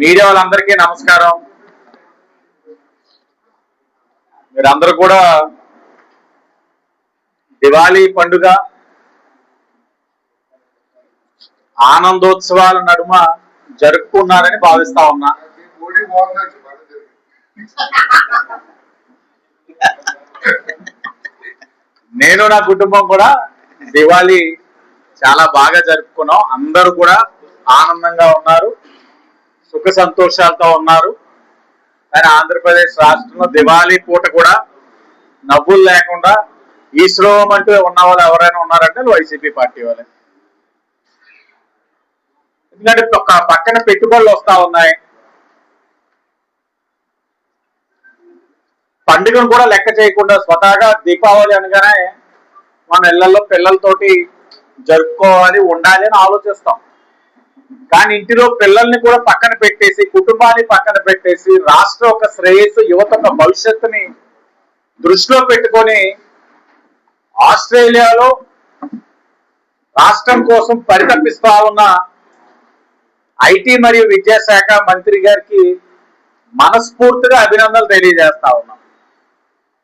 Media వాళ్ళందరికీ నమస్కారం. మీరందరూ కూడా దివాళీ పండుగ ఆనందోత్సవాల నడుమ జరుపుకున్నారని భావిస్తా ఉన్నా. నేను నా కుటుంబం కూడా దివాళీ చాలా బాగా జరుపుకున్నాం. అందరూ కూడా ఆనందంగా ఉన్నారు. సుఖ సంతోషాలతో ఉన్నారు. కానీ ఆంధ్రప్రదేశ్ రాష్ట్రంలో దివాళీ పూట కూడా నవ్వులు లేకుండా ఈశ్వరం అంటూ ఉన్న వాళ్ళు ఎవరైనా ఉన్నారంటే వైసీపీ పార్టీ వాళ్ళే. ఎందుకంటే ఒక పక్కన పెట్టుబడులు వస్తా ఉన్నాయి. పండుగను కూడా లెక్క చేయకుండా స్వతహాగా దీపావళి అనగానే మన ఇళ్ళలో పిల్లలతోటి జరుపుకోవాలి ఉండాలి అని ఆలోచిస్తాం. కానీ ఇంటిలో పిల్లల్ని కూడా పక్కన పెట్టేసి కుటుంబాన్ని పక్కన పెట్టేసి రాష్ట్ర ఒక శ్రేయస్సు యువత ఒక భవిష్యత్తుని దృష్టిలో పెట్టుకొని ఆస్ట్రేలియాలో రాష్ట్రం కోసం పరితపిస్తా ఉన్న ఐటీ మరియు విద్యాశాఖ మంత్రి గారికి మనస్ఫూర్తిగా అభినందనలు తెలియజేస్తా ఉన్నాం.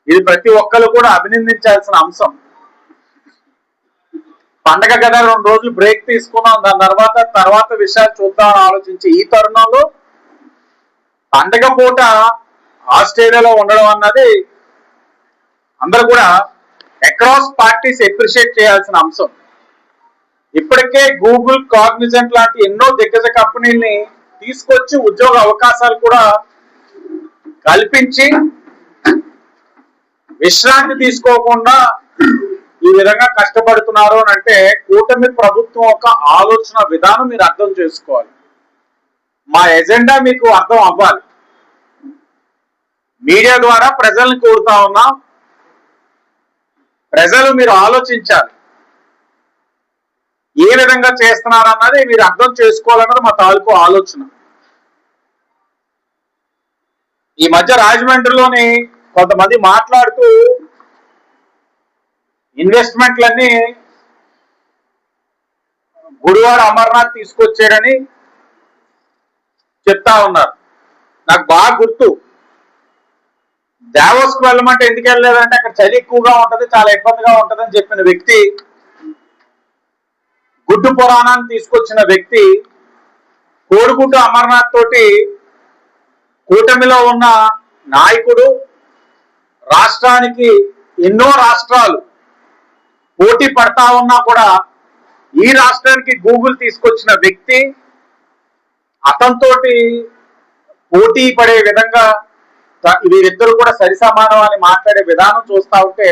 ఇది ప్రతి ఒక్కరు కూడా అభినందించాల్సిన అంశం. పండగ కదా రెండు రోజులు బ్రేక్ తీసుకున్నాం. దాని తర్వాత తర్వాత విషయాలు చూద్దామని ఆలోచించి ఈ తరుణంలో పండగ పూట ఆస్ట్రేలియాలో ఉండడం అన్నది అందరూ కూడా అక్రాస్ పార్టీస్ ఎప్రిషియేట్ చేయాల్సిన అంశం. ఇప్పటికే గూగుల్ కాగ్నిజెంట్ లాంటి ఎన్నో దిగ్గజ కంపెనీల్ని తీసుకొచ్చి ఉద్యోగ అవకాశాలు కూడా కల్పించి విశ్రాంతి తీసుకోకుండా ఈ విధంగా కష్టపడుతున్నారు అని అంటే కూటమి ప్రభుత్వం యొక్క ఆలోచన విధానం మీరు అర్థం చేసుకోవాలి. మా ఎజెండా మీకు అర్థం అవ్వాలి. మీడియా ద్వారా ప్రజల్ని కోరుతా ఉన్నాం ప్రజలు మీరు ఆలోచించాలి. ఏ విధంగా చేస్తున్నారన్నది మీరు అర్థం చేసుకోవాలన్నది మా తాలూకు ఆలోచన. ఈ మధ్య రాజమండ్రిలోని కొంతమంది మాట్లాడుతూ ఇన్వెస్ట్మెంట్లన్నీ గుడివాడ అమర్నాథ్ తీసుకొచ్చాడని చెప్తా ఉన్నారు. నాకు బాగా గుర్తు. దావోస్కి వెళ్ళమంటే ఎందుకు వెళ్ళలేదంటే అక్కడ చలి ఎక్కువగా ఉంటుంది చాలా ఇబ్బందిగా ఉంటదని చెప్పిన వ్యక్తి గుడ్డు పురాణాన్ని తీసుకొచ్చిన వ్యక్తి కోడిగుడ్డు అమర్నాథ్ తోటి కూటమిలో ఉన్న నాయకుడు రాష్ట్రానికి ఎన్నో రాష్ట్రాలు పోటీ పడతా ఉన్నా కూడా ఈ రాష్ట్రానికి గూగుల్ తీసుకొచ్చిన వ్యక్తి అతనితోటి పోటీ పడే విధంగా వీరిద్దరు కూడా సరి సమానం అని మాట్లాడే విధానం చూస్తా ఉంటే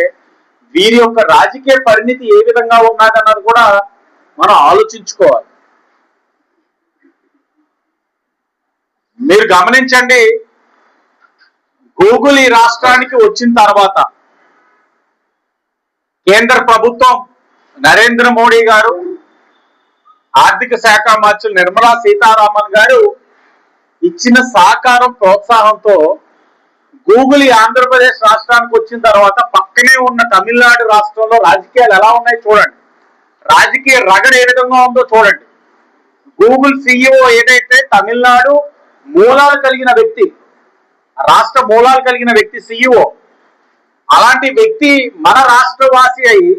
వీరి యొక్క రాజకీయ పరిణితి ఏ విధంగా ఉన్నదన్నది కూడా మనం ఆలోచించుకోవాలి. మీరు గమనించండి గూగుల్ ఈ రాష్ట్రానికి వచ్చిన తర్వాత కేంద్ర ప్రభుత్వం నరేంద్ర మోడీ గారు ఆర్థిక శాఖ మంత్రులు నిర్మలా సీతారామన్ గారు ఇచ్చిన సహకారం ప్రోత్సాహంతో గూగుల్ ఈ ఆంధ్రప్రదేశ్ రాష్ట్రానికి వచ్చిన తర్వాత పక్కనే ఉన్న తమిళనాడు రాష్ట్రంలో రాజకీయాలు ఎలా ఉన్నాయి చూడండి. రాజకీయ రగడ ఏ విధంగా ఉందో చూడండి. గూగుల్ సిఇఓ ఏదైతే తమిళనాడు మూలాలు కలిగిన వ్యక్తి రాష్ట్ర మూలాలు కలిగిన వ్యక్తి సిఇఓ అలాంటి వ్యక్తి మన రాష్ట్రవాసి అయి